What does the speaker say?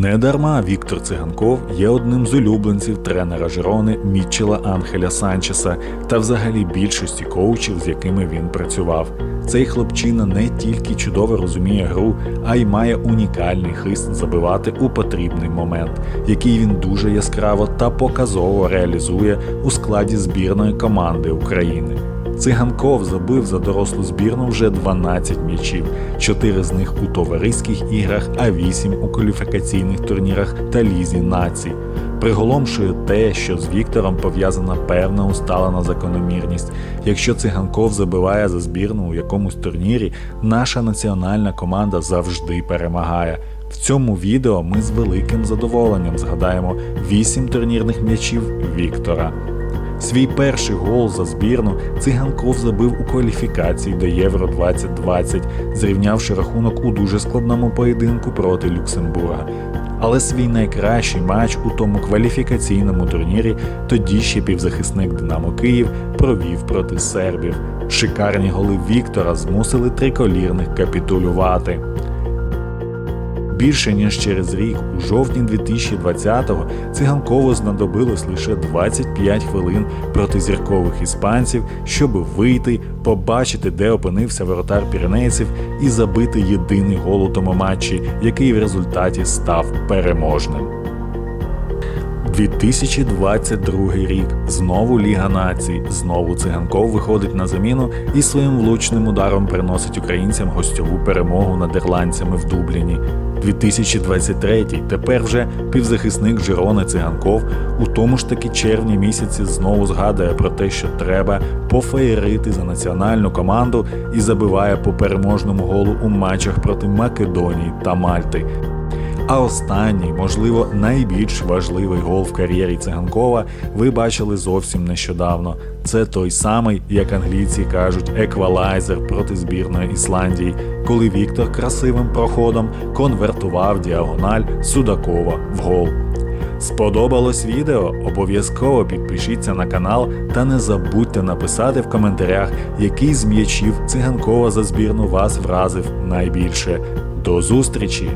Недарма Віктор Циганков є одним з улюбленців тренера Жирони Мітчела Анхеля Санчеса та взагалі більшості коучів, з якими він працював. Цей хлопчина не тільки чудово розуміє гру, а й має унікальний хист забивати у потрібний момент, який він дуже яскраво та показово реалізує у складі збірної команди України. Циганков забив за дорослу збірну вже 12 м'ячів, 4 з них у товариських іграх, а 8 у кваліфікаційних турнірах та лізі націй. Приголомшує те, що з Віктором пов'язана певна усталена закономірність. Якщо циганков забиває за збірну у якомусь турнірі, наша національна команда завжди перемагає. В цьому відео ми з великим задоволенням згадаємо 8 турнірних м'ячів Віктора. Свій перший гол за збірну циганков забив у кваліфікації до Євро 2020, зрівнявши рахунок у дуже складному поєдинку проти Люксембурга. Але свій найкращий матч у тому кваліфікаційному турнірі тоді ще півзахисник Динамо Київ провів проти сербів. Шикарні голи Віктора змусили триколірних капітулювати. Більше ніж через рік, у жовтні 2020-го, циганкову знадобилось лише 25 хвилин проти зіркових іспанців, щоб вийти, побачити, де опинився воротар піренейців, і забити єдиний гол у тому матчі, який в результаті став переможним. 2022 рік. Знову Ліга націй. Знову циганков виходить на заміну і своїм влучним ударом приносить українцям гостьову перемогу над ірландцями в Дубліні. 2023 тепер вже півзахисник Жирони Циганков у тому ж таки червні місяці знову згадує про те, що треба пофеєрити за національну команду і забиває по переможному голу у матчах проти Македонії та Мальти. А останній, можливо, найбільш важливий гол в кар'єрі циганкова ви бачили зовсім нещодавно. Це той самий, як англійці кажуть, еквалайзер проти збірної Ісландії, коли Віктор красивим проходом конвертував діагональ Судакова в гол. Сподобалось відео? Обов'язково підпишіться на канал та не забудьте написати в коментарях, який з м'ячів циганкова за збірну вас вразив найбільше. До зустрічі!